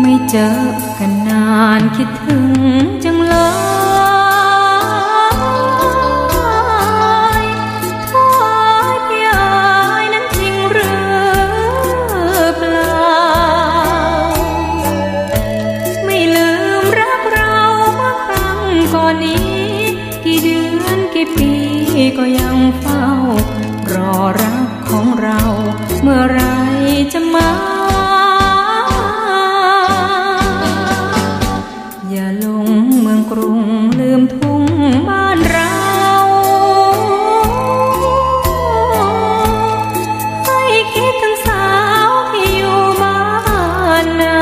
ไม่เจอกันนานคิดถึงจังเลยทอยพี่อายนั้นจริงหรือเปล่า ไม่ลืมรักเราเมื่อครั้งก่อนนี้ กี่เดือนกี่ปีก็ยังเฝ้า รอรักของเราเมื่อไรจ กรุงลืมทุ่งบ้านเราให้คิดถึงสาวที่อยู่บ้านนา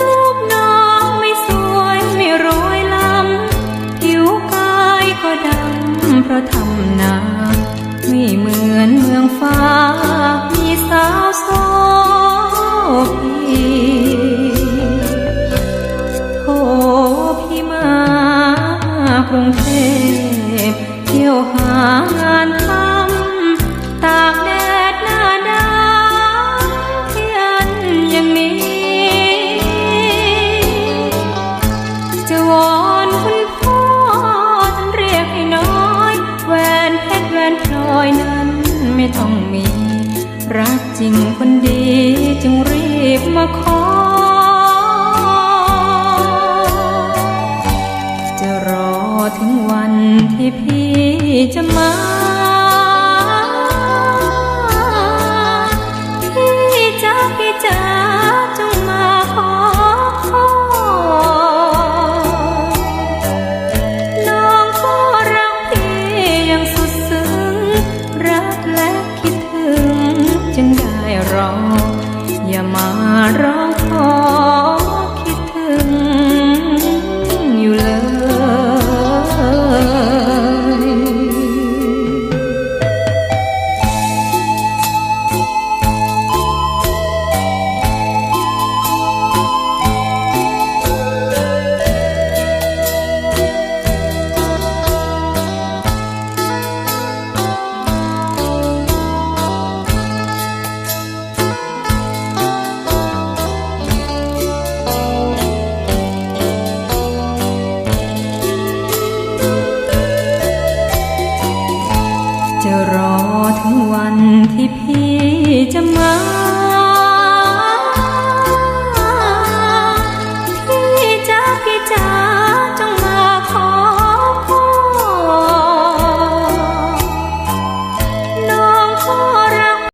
รูปน้องไม่สวยไม่โรยล้ำผิวกายก็ดำเพราะทำนาไม่เหมือนเมืองฟ้ามีสาวโสพี กรุงเทพเที่ยวหางานทำตากแดดหน้าดำเทียนอย่างนี้ จะวอนคุณพ่อท่านเรียกให้น้อยแหวนเพชรแหวนพลอยนั้นไม่ต้องมี รักจริงคนดีจึงรีบมาขอ จะมา อถึงวันที่พี่จะมา